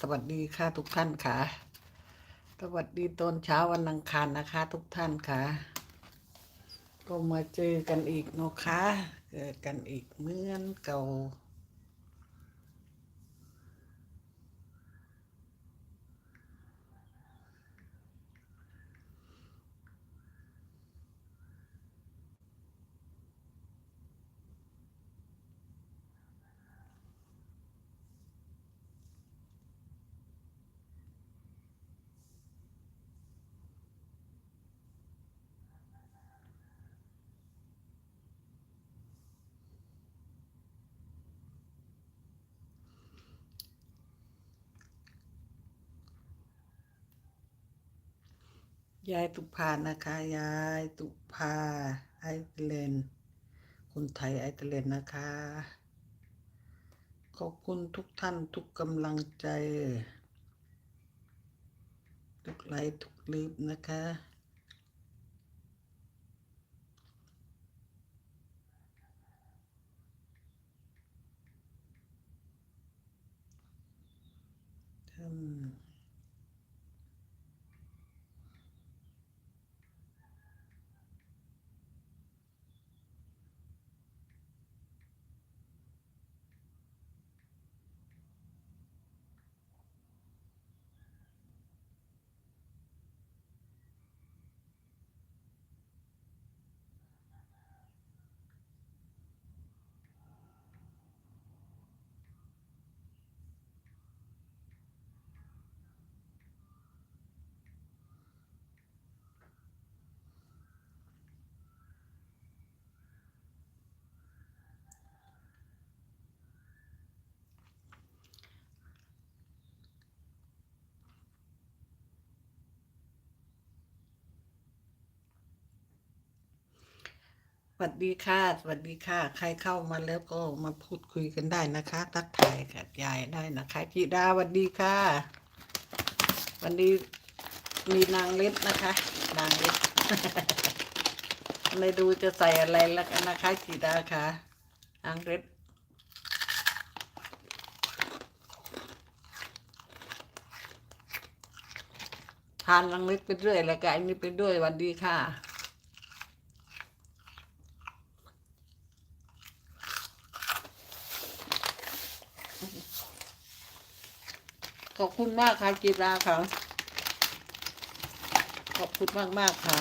สวัสดีค่ะทุกท่านค่ะ สวัสดีตอนเช้าวันอังคารนะคะ ทุกท่านค่ะ ก็มาเจอกันอีกเนาะคะเจอกันอีกเหมือนเก่า ยายตุภานะคะ ยายตุภาไอซ์แลนคนไทยไอซ์แลนนะคะ ขอบคุณทุกท่านทุกกำลังใจ ทุกไลค์ทุกลิฟนะคะ อืม วัสดีค่ะ สวัสดีค่ะ ใครเข้ามาแล้วก็มาพูดคุยกันได้นะคะ ทักทายกับยายได้นะคะจิดาสวัสดีค่ะ วันนี้มีนางเล็ดนะคะ นางเล็ดไม่ดูจะใส่อะไรแล้วกันนะคะจิดาค่ะ นางเล็ดทานนางเล็ดไปเรื่อยแล้วก็อันนี้ไปด้วยสวัสดีค่ะ ขอบคุณมากค่ะจีราค่ะ ขอบคุณมากมากค่ะ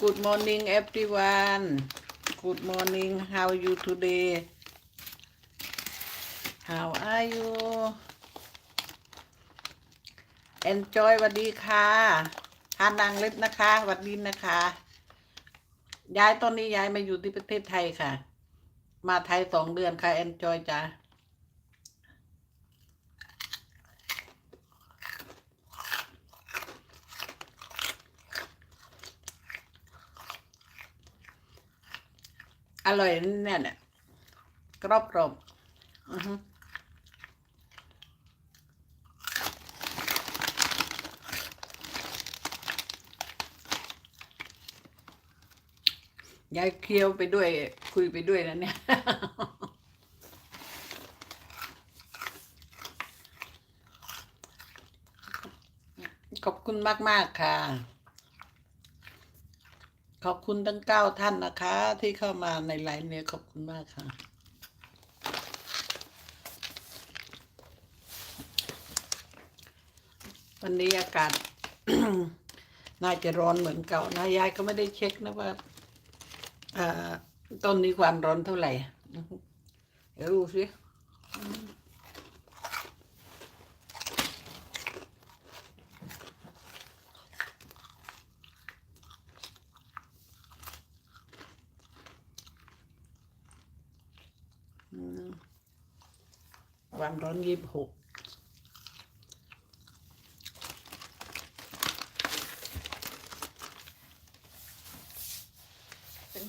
Good morning everyone Good morning how you today How are you Enjoy สวัสดีค่ะทานนางเล็บนะคะสวัสดีนะคะ ย้ายตอนนี้ย้ายมาอยู่ที่ประเทศไทยค่ะ มาไทยสองเดือนค่ะแอนจอยจ้าอร่อยแน่เนี่ยกรอบกรอบอือฮึ ยายเคี้ยวไปด้วย คุยไปด้วยนะเนี่ย ขอบคุณมาก ๆ ค่ะ ขอบคุณทั้งเก้าท่านนะคะ ที่เข้ามาในไลน์เนี่ยขอบคุณมากค่ะวันนี้อากาศ น่าจะร้อนเหมือนเก่านะยายก็ไม่ได้เช็คนะว่า ต้นนี้ความร้อนเท่าไหร่ เดี๋ยวดูสิความร้อนยี่สิบหก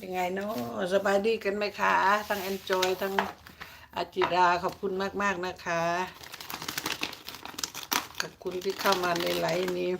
เป็นยังไงเนาะสบายดีกันไหมคะ ทั้งแอนจอยทั้งอาจิราขอบคุณมากๆนะคะ ขอบคุณที่เข้ามาในไลฟ์นี้